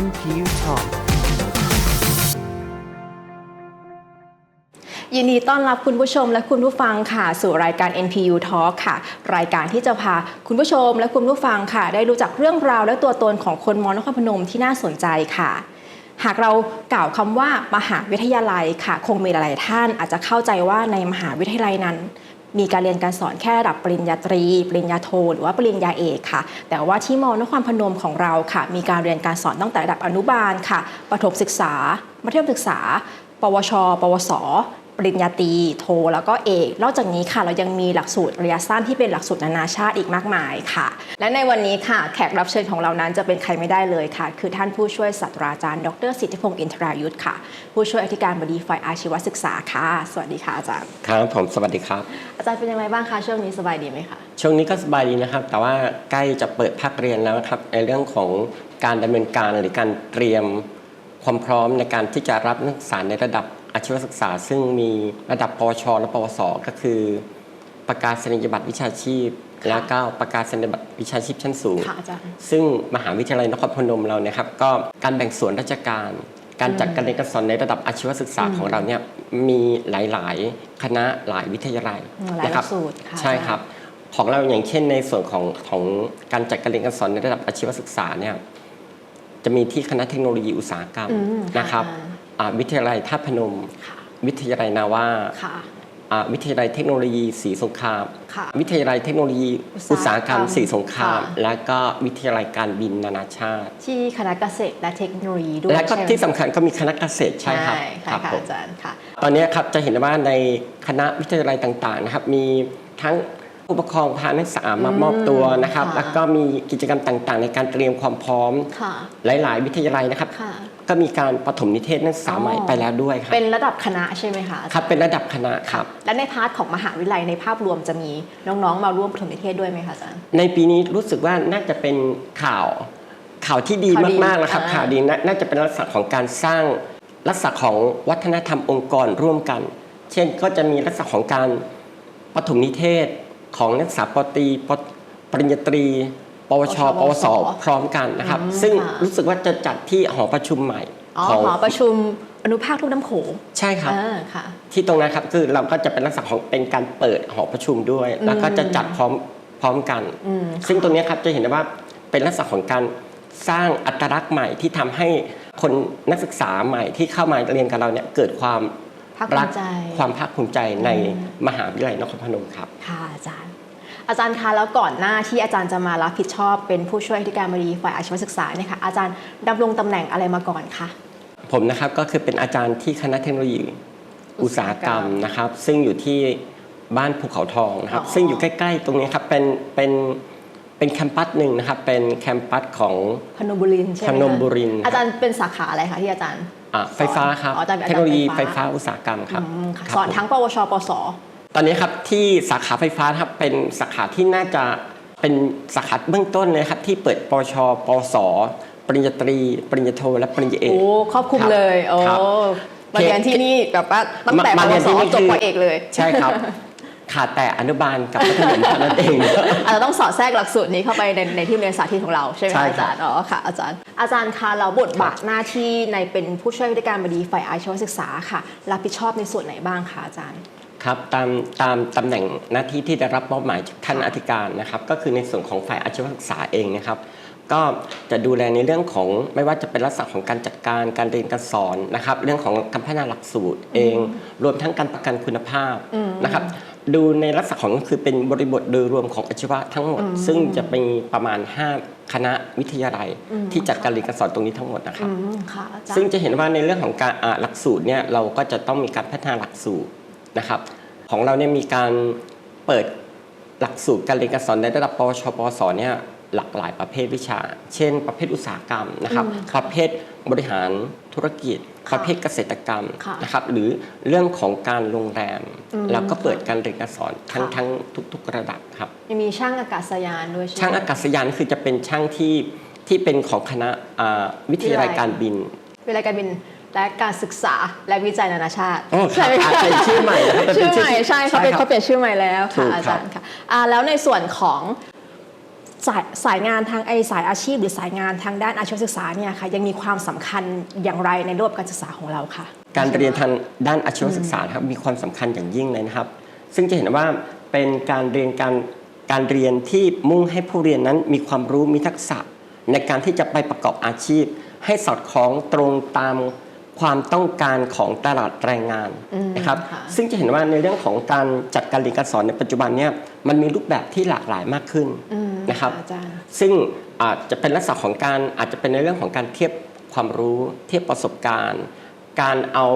NPU Talk ยินดีต้อนรับคุณผู้ชมและคุณผู้ฟังค่ะ สู่รายการ NPU Talk ค่ะ รายการที่จะพาคุณผู้ชมและคุณผู้ฟังค่ะ ได้รู้จักเรื่องราวและตัวตนของคนมอนครพนมที่น่าสนใจค่ะ หากเรากล่าวคำว่ามหาวิทยาลัยค่ะ คงมีหลายท่านอาจจะเข้าใจว่าในมหาวิทยาลัยนั้น มีการเรียนการสอนแค่ระดับปริญญาตรี ปริญญาโท หรือว่าปริญญาเอกค่ะ แต่ว่าที่มอนครพนมของเราค่ะ มีการเรียนการสอนตั้งแต่ระดับอนุบาลค่ะประถมศึกษามัธยมศึกษา ปวช ปวส ริญญาตรีโท แล้วก็เอกนอกจากนี้ค่ะ เรายังมีหลักสูตรระยะสั้นที่เป็นหลักสูตรนานาชาติอีกมากมายค่ะ และในวันนี้ค่ะ แขกรับเชิญของเรานั้นจะเป็นใครไม่ได้เลยค่ะ คือท่านผู้ช่วยศาสตราจารย์ ดรสิทธิพงศ์อินทรายุทธค่ะ ผู้ช่วยอธิการบดีฝ่ายอาชีวศึกษาค่ะ สวัสดีค่ะอาจารย์ครับผมสวัสดีครับ อาจารย์เป็นยังไงบ้างคะช่วงนี้สบายดีไหมคะช่วงนี้ก็สบายดีนะครับ แต่ว่าใกล้จะเปิดภาคเรียนแล้วนะครับในเรื่องของการดำเนินการหรือการเตรียมความพร้อมในการที่จะรับนักศึกษาในระดับ อาชีวศึกษา ซึ่งมีระดับปวช และปวส ก็คือ ประกาศนียบัตรวิชาชีพ แล้วก็ประกาศนียบัตรวิชาชีพชั้นสูง ค่ะอาจารย์ ซึ่งมหาวิทยาลัยนครพนมเราเนี่ยครับ ก็การแบ่งส่วนราชการ การจัดการเรียนการสอนในระดับอาชีวศึกษาของเราเนี่ยมีหลาย ๆ คณะหลายวิทยาลัยอืมหลายนะครัหลักสูตรค่ะใช่ครับ ของเราอย่างเช่นในส่วนของของการจัดการเรียนการสอนในระดับอาชีวศึกษาเนี่ยจะมีที่คณะเทคโนโลยีอุตสาหกรรมอืมค่ะนะครับอ่า วิทยาลัยท่าตุพนมค่ะวิทยาลัยนาวาค่ะอ่าวิทยาลัยเทคโนโลยีศรีสงครามค่ะวิทยาลัยเทคโนโลยีอุอุตตสาสาหหกกรรรรมมศรีสงครามค่ะและก็วิทยาลัยการบินนานาชาติ ที่คณะเกษตรและเทคโนโลยีด้วยและก็ใช่ไหมที่สำคัญก็มีคณะเกษตรใช่ครับใช่ครับค่ะผมอาจารย์ค่ะตอนนี้ครับจะเห็นว่าในคณะวิทยาลัยต่างๆนะครับมีทั้ง ผู้ปกครองพานักศึกษามามอบตัวนะครับค่ะแล้วก็มีกิจกรรมต่างๆ ในการเตรียมความพร้อมค่ะหลาย ๆ วิทยาลัยนะครับค่ะก็มีการปฐมนิเทศนักศึกษาใหม่อ๋อไปแล้วด้วยครับเป็นระดับคณะใช่ไหมคะอาจาย์ครับเป็นระดับคณะครับและในพาร์ทของมหาวิทยาลัยในภาพรวมจะมีน้องๆ มาร่วมปฐมนิเทศด้วยไหมคะอาจารย์ในปีนี้รู้สึกว่าน่าจะเป็นข่าวข่าวที่ดีข่าวดีมากๆแล้วครับอ่าข่าวดีน่าน่าจะเป็นลักษณะของการสร้างลักษณะของวัฒนธรรมองค์กรร่วมกัน เช่นก็จะมีลักษณะของการปฐมนิเทศ ของนักศึกษาปตรีปปริญญาตรี ปวช ปวส พร้อมกันนะครับอืมซึ่งค่ะรู้สึกว่าจะจัดที่หอประชุมใหม่อ๋อของหอประชุมอนุภาคลูกน้ำโขงใช่ครับอ่าค่ะที่ตรงนั้นครับคือเราก็จะเป็นลักษณะของเป็นการเปิดหอประชุมด้วย แล้วก็จะจัดพร้อมพร้อมกันอืมซึ่งตรงเนี้ยครับจะเห็นได้ว่าเป็นลักษณะของการสร้างอัตลักษณ์ใหม่ที่ทำให้คนนักศึกษาใหม่ที่เข้ามาเรียนกับเราเนี่ยเกิดความ ภาคภูรักมิใจ ความภาคภูมิใจในมหาวิทยาลัยนครพนมครับ ค่ะอาจารย์ อาจารย์คะแล้วก่อนหน้าที่อาจารย์จะมารับผิดชอบ เป็นผู้ช่วยอธิการบดีฝ่ายอาชีวศึกษาเนี่ยค่ะอาจารย์ดำรงตำแหน่งอะไรมาก่อนคะผมนะครับก็คือเป็นอาจารย์ที่คณะเทคโนโลยีอุตสาหกรรมนะครับ ซึ่งอยู่ที่บ้านภูเขาทองนะครับอ๋อซึ่งอยู่ใกล้ ๆ ตรงนี้ครับเป็นเป็นเป็นแคมปัสหนึ่งนะครับ เป็นแคมปัสของพนมบุรีใช่ไหมพคะนมบุรีครับอาจารย์เป็นสาขาอะไรคะที่อาจารย์อ่า ไฟฟ้าครับอ๋ออาจารย์เป็นเทคโนโลยีอาจารย์ไฟไฟฟ้าฟ้าอุตสาหกรรมครับอืมค่ะครับสอนผมทั้งปวชปสตอนนี้ครับที่สาขาไฟฟ้าครับเป็นสาขาที่น่าจะเป็นสาขาเบื้องต้นเลยครับที่เปิดปวชปวสปริญญาตรี ปริญญาโทและปริญญาเอกโอ้ครอบคลุมครับเลยโอ้ครับมาเรียนที่นี่แบบว่าตั้งแต่ปมาวเรียนสที่นี่จบคือปเอกเลย ใช่ครับ ขาดแต่อนุบาลกับมัธยมเท่านั้นเองอาจจะต้องสอดแทรกหลักสูตรนี้เข้าไปในในที่เรียนสาธิตของเราใช่ไหมใช่คะอาครับจารย์อ๋อค่ะอาจารย์ อาจารย์คะเราบทบาทหน้าที่ในเป็นผู้ช่วยราชการบดีฝ่ายอาชีวศึกษาค่ะ รับผิดชอบในส่วนไหนบ้างคะอาจารย์ครับตามตามตำแหน่งหน้าที่ที่ได้รับมอบหมายจากท่านอธิการนะครับ ก็คือในส่วนของฝ่ายอาชีวศึกษาเองนะครับ ก็จะดูแลในเรื่องของไม่ว่าจะเป็นลักษณะของการจัดการการเรียนการสอนนะครับ เรื่องของการพัฒนาหลักสูตรเอง รวมทั้งการประกันคุณภาพนะครับ ดูในลักษณะของก็คือเป็นบริบทโดยรวมของอาชีวะทั้งหมด ซึ่งจะมีประมาณ 5 คณะวิทยาลัย ที่จัดการเรียนการสอนตรงนี้ทั้งหมดนะครับอืมค่ะอาจารย์ซึ่งจะเห็นว่าในเรื่องของการอ่าหลักสูตรเนี่ยเราก็จะต้องมีการพัฒนาหลักสูตรนะครับ ของเราเนี่ยมีการเปิดหลักสูตรการเรียนการสอนในระดับปวชปวสเนี่ยหลากหลายประเภทวิชา เช่น ประเภทอุตสาหกรรมนะครับ ประเภท บริหารธุรกิจ ประเภทเกษตรกรรมค่ะนะครับหรือเรื่องของการโรงแรมอืมแล้วก็เปิดการเรียนการสอนทั้งค่ะทั้งทุก ๆ ระดับครับยังมีช่างอากาศยานด้วยใช่ไหมช่างอากาศยานคือจะเป็นช่างที่ที่เป็นของคณะอ่าวิทยาลัยการบินวิทยาลัยการบินและการศึกษาและวิจัยนานาชาติโอ้ครับไหมอาจเป็นชื่อใหม่นะครับเป็นชื่อชื่ใหอม่ใช่เขาเป็นใช่ครับเขาเปลี่ยนชื่อใหม่แล้วถูค่ะกครับอาจารย์ค่ะอ่าแล้วในส่วนของ สายสายงานทางไอสายอาชีพ หรือสายงานทางด้านอาชีวศึกษาเนี่ยค่ะยังมีความสำคัญอย่างไรในระบบการศึกษาของเราค่ะ การเรียนทางด้านอาชีวศึกษาครับมีความสำคัญอย่างยิ่งเลยนะครับ ซึ่งจะเห็นว่าเป็นการเรียนการการเรียนที่มุ่งให้ผู้เรียนนั้นมีความรู้มีทักษะ ในการที่จะไปประกอบอาชีพ ให้สอดคล้องตรงตาม ความต้องการของตลาดแรงงานอืมนะครับค่ะซึ่งจะเห็นว่าในเรื่องของการจัดการเรียนการสอนในปัจจุบันเนี่ยมันมีรูปแบบที่หลากหลายมากขึ้นอืมนะครับอาจารย์ซึ่งอาจจะเป็นลักษณะของการอาจจะเป็นในเรื่องของการเทียบความรู้เทียบประสบการณ์ การเอา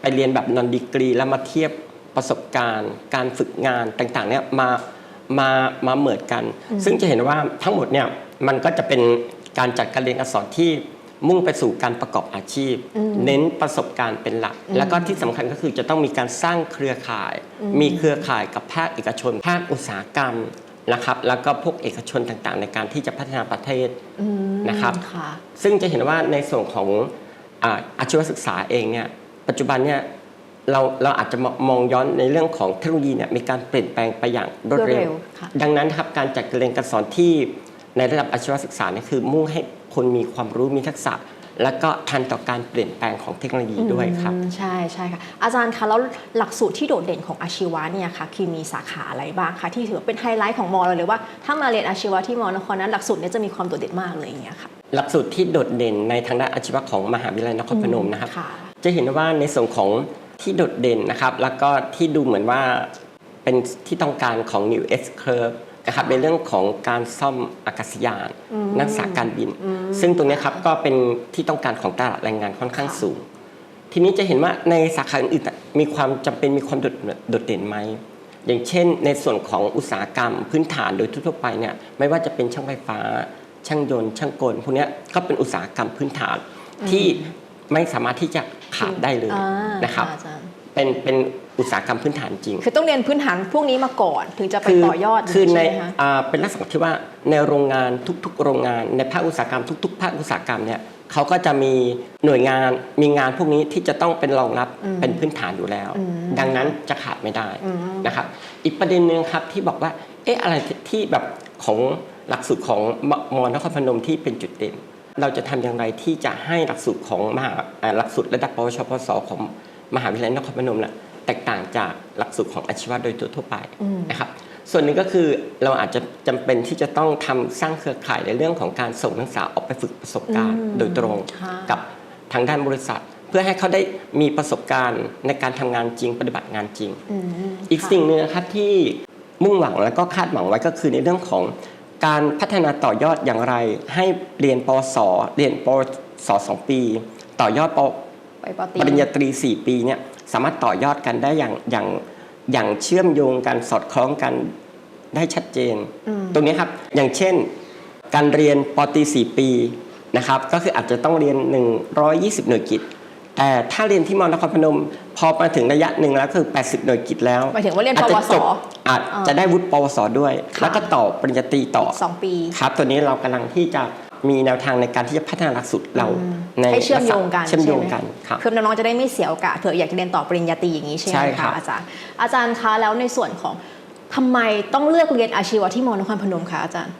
ไปเรียนแบบนอนดีกรี แล้วมาเทียบประสบการณ์ การฝึกงานต่างๆเนี่ยมามามาเหมือนกัน ซึ่งจะเห็นว่าทั้งหมดเนี่ยมันก็จะเป็นการจัดการเรียนการสอนที่ มุ่งไปสู่การประกอบอาชีพ เน้นประสบการณ์เป็นหลัก แล้วก็ที่สำคัญก็คือจะต้องมีการสร้างเครือข่าย มีเครือข่ายกับภาคเอกชน ภาคอุตสาหกรรมนะครับ แล้วก็พวกเอกชนต่างๆ ในการที่จะพัฒนาประเทศอืมนะครับค่ะซึ่งจะเห็นว่าในส่วนของอาอาชีวศึกษาเองเนี่ยปัจจุบันเนี่ยเราเราอาจจะมมองย้อนในเรื่องของเทคโนโลยีเนี่ยมีการเปลี่ยนแปลงไปอย่างรวดรวดเร็เร็ววค่ะดังนั้นครับการจัดการเรียนการสอนที่ในระดับอาชีวศึกษาเนี่ยคือมุ่งให้ คนมีความรู้มีทักษะ และก็ทันต่อการเปลี่ยนแปลงของเทคโนโลยีด้วยครับอืมใช่ใช่ค่ะอาจารย์คะแล้วหลักสูตรที่โดดเด่นของอาชีวะเนี่ยค่ะคือมีสาขาอะไรบ้างคะที่ถือว่าเป็นไฮไลท์ของมอเราเลยว่าถ้ามาเรียนอาชีวะที่มอนครนั้นหลักสูตรเนี้จะมีความโดดเด่นมากเลยอย่างเงี้ยค่ะหลักสูตรที่โดดเด่นในทางด้านอาชีวะของมหาวิทยาลัยนครพนมนะครับค่ะจะเห็นว่าในส่วนของที่โดดเด่นนะครับ แล้วก็ที่ดูเหมือนว่าเป็นที่ต้องการของ New S Curve นะครับในเรื่องของการซ่อมอากาศยาน นักศึกษาการบิน ซึ่งตรงเนี้ยครับก็เป็นที่ต้องการของตลาดแรงงานค่อนข้างสูง ทีนี้จะเห็นว่าในสาขาอื่นๆมีความจำเป็นมีความโดดโดดเด่นไหมอย่างเช่น ในส่วนของอุตสาหกรรมพื้นฐานโดยทั่วๆไปเนี่ยไม่ว่าจะเป็นช่างไฟฟ้า ช่างยนต์ ช่างกลพวกเนี้ยก็เป็นอุตสาหกรรมพื้นฐานที่ไม่สามารถที่จะขาดได้เลยอ่านะครับอาจารย์เป็นเป็น อุตสาหกรรมพื้นฐานจริง คือต้องเรียนพื้นฐานพวกนี้มาก่อน ถึงจะไปต่อยอดคือในใช่ไหมคะอ่าเป็นลักษณะที่ว่าในโรงงานทุก ๆ โรงงาน ในภาคอุตสาหกรรมทุก ๆ ภาคอุตสาหกรรมเนี่ยเขาก็จะมีหน่วยงานมีงานพวกนี้ที่จะต้องเป็นรองรับเป็นพื้นฐานอยู่แล้ว ดังนั้นจะขาดไม่ได้นะครับอีกประเด็นหนึ่งครับที่บอกว่าเอ๊ะอะไรที่ที่แบบของหลักสูตรของมมนครพนมที่เป็นจุดเด่น เราจะทำอย่างไรที่จะให้หลักสูตรของมหาอ่าหลักสูตรระดับปวชปสของมหาวิทยาลัยนครพนมน่ะ แตกต่างจากหลักสูตรของอาชีวะโดยทั่วๆไปนะครับส่วนหนึ่งก็คือเราอาจจะจำเป็นที่จะต้องทำสร้างเครือข่ายในเรื่องของการส่งนักศึกษาออกไปฝึกประสบการณ์ โดยตรงค่ะกับทางด้านบริษัท เพื่อให้เขาได้มีประสบการณ์ในการทำงานจริงปฏิบัติงานจริงอืมอีกค่ะสิ่งหนึ่งนะครับที่มุ่งหวังและก็คาดหวังไว้ก็คือในเรื่องของการพัฒนาต่อยอดอย่างไร ให้เรียนปวสเรียนปวสสองปี ต่อยอดปไปปอตรีปริญญาตรี 4 ปีเนี่ย สามารถต่อยอดกันได้อย่างอย่างอย่างเชื่อมโยงกันสอดคล้องกันได้ชัดเจน ตรงนี้ครับอย่างเช่น การเรียนปตรี4ปีนะครับ ก็คืออาจจะต้องเรียน 120 หน่วยกิตแต่ถ้าเรียนที่มอนครพนม พอมาถึงระยะหนึ่งแล้วคือ 80 หน่วยกิตแล้วหมายถึงว่าเรียนอาจจะปวสจบอาจจะได้วุฒิปวสด้วยค่ะแล้วก็ต่อปริญญาตรีต่อสองปี ครับ ตัวนี้เรากำลังที่จะมีแนวทางในการที่จะพัฒนาหลักสูตรเรา ในให้เชื่อมโยงกันเชื่อมโยงใไหกันครับเพื่อน้องๆจะได้ไม่เสียโอกาสเผื่ออยากจะเรียนต่อปริญญาตรีอย่างนี้ใช่ไหใช่มครัคะบอาจารย์อาจารย์คะแล้วในส่วนของทำไมต้องเลือกเรียนอาชีวะที่มอนครพนมคะอาจารย์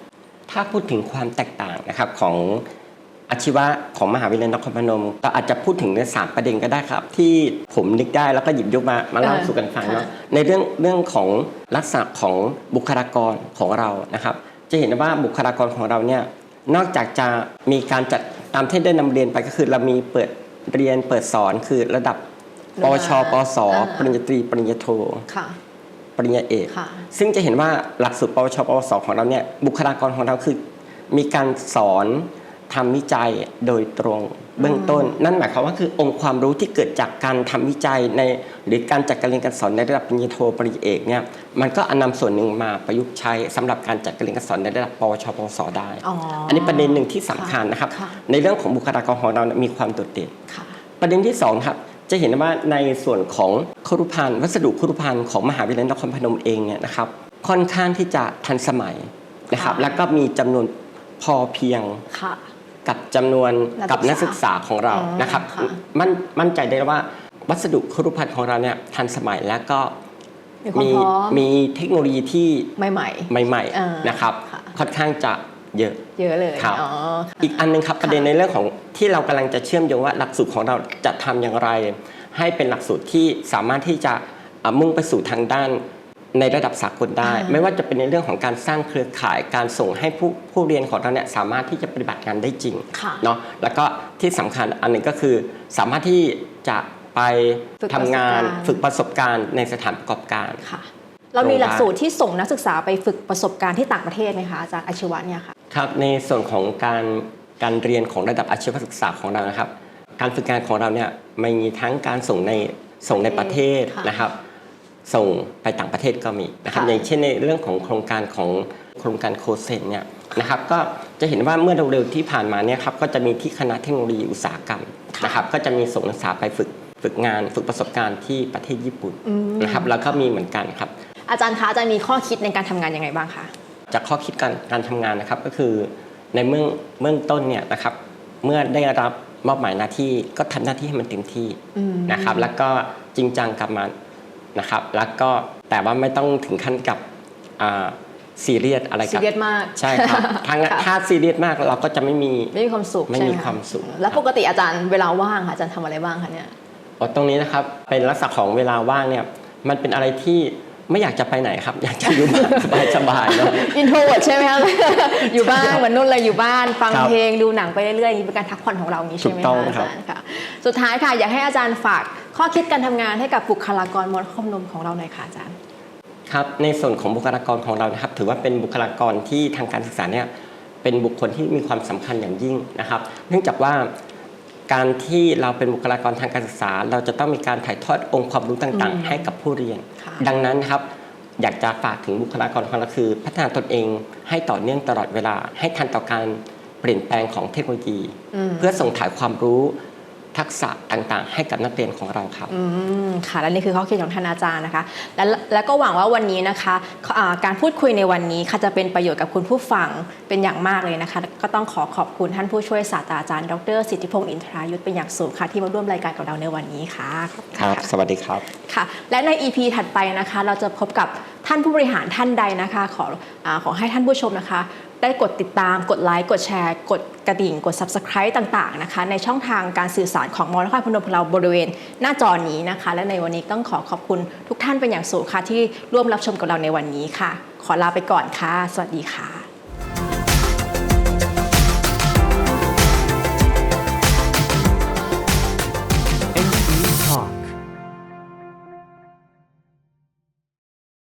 ถ้าพูดถึงความแตกต่างนะครับของอาชีวะของมหาวิทยาลัยนครพนมก็อาจจะพูดถึงในสามประเด็นก็ได้ครับ ที่ผมนึกได้แล้วก็หยิบยกมามาเล่าเออสู่กันฟังค่ะเนาะในเรื่องเรื่องของลักษณะของบุคลากรของเรานะครับ จะเห็นว่าบุคลากรของเราเนี่ยนอกจากจะมีการจัด ตามที่ได้นำเรียนไปก็คือเรามีเปิดเรียนเปิดสอนคือระดับปวชปวสอ่าปริญญาตรีปริญญาโทค่ะปริญญาเอกค่ะซึ่งจะเห็นว่าหลักสูตรปวชปวสของเราเนี่ยบุคลากรของเราคือ มีการสอน ทำวิจัยโดยตรงเบื้องต้น นั่นหมายความว่าคือองค์ความรู้ที่เกิดจากการทำวิจัยใน หรือการจัดการเรียนการสอนในระดับปริญญาโทปริญญาเอกเนี่ยมันก็อนำส่วนหนึ่งมาประยุกต์ใช้สำหรับการจัดการเรียนการสอนในระดับปวชปวสได้อ๋ออันนี้ประเด็นหนึ่งที่สำคัญนะครับค่ะในเรื่องของบุคลากรของเราเนี่ยมีความโดดเด่นค่ะประเด็นที่สองครับจะเห็นว่าในส่วนของครุพันธ์วัสดุครุพันธ์ของมหาวิทยาลัยนครพนมเองเนี่ยนะครับ ค่อนข้างที่จะทันสมัยนะครับค่ะแล้วก็มีจำนวนพอเพียงค่ะ กับจำนวนนักศึกษากับนักศึกษาของเราอ๋อนะครับค่ะมั่นมั่นใจได้ว่าวัสดุครุพันธ์ของเราเนี่ยทันสมัยและก็มีความพร้อมมีเทคโนโลยีที่ใหม่ใหม่อ่าๆนะครับค่ะค่อนข้างจะเยอะๆเยอะเลยครับอ๋ออีกอันหนึงครับประเด็นในเรื่องของที่เรากำลังจะเชื่อมโยงว่าหลักสูตรของเราจะทำอย่างไร ให้เป็นหลักสูตรที่สามารถที่จะอะมุ่งไปสู่ทางด้าน ในระดับสากลได้อ่าไม่ว่าจะเป็นในเรื่องของการสร้างเครือข่ายการส่งให้ผู้ผู้เรียนของเราเนี่ยสามารถที่จะปฏิบัติงานได้จริงค่ะเนาะแล้วก็ที่สำคัญอันหนึ่งก็คือ สามารถที่จะไปฝึกทำงานประสบการณ์ฝึกประสบการณ์ในสถานประกอบการค่ะเรามีหลักสูตรที่ส่งนักศึกษาไปฝึกประสบการณ์ที่ต่างประเทศไหมคะอาจารย์อาชีวะเนี่ยค่ะครับในส่วนของการการเรียนของระดับอาชีวศึกษาของเรานะครับ การฝึกงานของเราเนี่ยมีทั้งการส่งในส่งในประเทศค่ะนะครับ ส่งไปต่างประเทศก็มีนะครับค่ะอย่างเช่นในเรื่องของโครงการของโครงการโคเซนเนี่ยนะครับก็จะเห็นว่าเมื่อเร็วๆที่ผ่านมาเนี่ยครับก็จะมีที่คณะเทคโนโลยีอุตสาหกรรมนะครับก็จะมีส่งนักศึกษาไปฝึกฝึกงานฝึกประสบการณ์ที่ประเทศญี่ปุ่นนะครับแล้วก็มีเหมือนกันครับ อาจารย์คะอาจารย์มีข้อคิดในการทำงานยังไงบ้างคะจากข้อคิดการการทำงานนะครับก็คือในเมืองเมืองต้นเนี่ยนะครับเมื่อได้รับมอบหมายหน้าที่ก็ทำหน้าที่ให้มันเต็มที่อืมนะครับแล้วก็จริงจังกับมัน นะครับแล้วก็แต่ว่าไม่ต้องถึงขั้นกับอ่าซีเรียสอะไรซีกับเรียสมากใช่ครับถ้างั้นค่ะถ้าซีเรียสมากเราก็จะไม่มีไม่มีความสุขไม่ใช่มีไหะความสุข แล้วปกติอาจารย์เวลาว่างค่ะอาจารย์ทำอะไรบ้างคะเนี่ยอ๋อตรงนี้นะครับเป็นลักษณะของเวลาว่างเนี่ยมันเป็นอะไรที่ไม่อยากจะไปไหนครับ อยากจะอยู่บ้านสบายๆเนาะอินโทรเวิร์ดใช่ไหมคะอยู่บ้านเหมือนนุ่นเลยอยู่บ้านฟังครับเพลงดูหนังไปเรื่อยๆนี่เป็นการพักผ่อนของเราอย่างนี้ใช่ไหมถูกต้องคะอาครับจารย์ค่ะสุดท้ายค่ะอยากให้อาจารย์ฝากข้อคิดการทำงานให้กับบุคลากรมรคมนมของเราหน่อยค่ะอาจารย์ครับในส่วนของบุคลากรของเรานะครับ ถือว่าเป็นบุคลากรที่ทางการศึกษาเนี่ยเป็นบุคคลที่มีความสำคัญอย่างยิ่งนะครับ เนื่องจากว่าการที่เราเป็นบุคลากรทางการศึกษา เราจะต้องมีการถ่ายทอดองค์ความรู้ต่างอืมๆให้กับผู้เรียนค่ะดังนั้นครับอยากจะฝากถึงบุคลากรของเราคือ พัฒนาตนเองให้ต่อเนื่องตลอดเวลา ให้ทันต่อการเปลี่ยนแปลงของเทคโนโลยีอืมเพื่อส่งถ่ายความรู้ ทักษะต่างๆ ให้กับนักเรียนของเราครับอืมค่ะและนี่คือข้อคิดของท่านอาจารย์นะคะ และและก็หวังว่าวันนี้นะคะอ่าการพูดคุยในวันนี้ค่ะจะเป็นประโยชน์กับคุณผู้ฟังเป็นอย่างมากเลยนะคะ ก็ต้องขอขอบคุณท่านผู้ช่วยศาสตราจารย์ ดรสิทธิพงศ์อินทรายุทธเป็นอย่างสูงค่ะที่มาร่วมรายการกับเราในวันนี้ค่ะขอบณครับะสวัสดีครับค่ะ และใน EP ถัดไปนะคะ เราจะพบกับ ท่านผู้บริหารท่านใดนะคะ ขออขอให้ท่านผู้ชมนะคะ ได้กดติดตามกดไลค์กดแชร์ กดกระดิ่ง กด Subscribe ต่างๆนะคะ ในช่องทางการสื่อสารของมอลนครพนมของเราบริเวณหน้าจอนี้นะคะ และในวันนี้ต้องขอขอบคุณทุกท่านเป็นอย่างสูงค่ะที่ร่วมรับชมกับเราในวันนี้ค่ะ ขอลาไปก่อนค่ะ สวัสดีค่ะ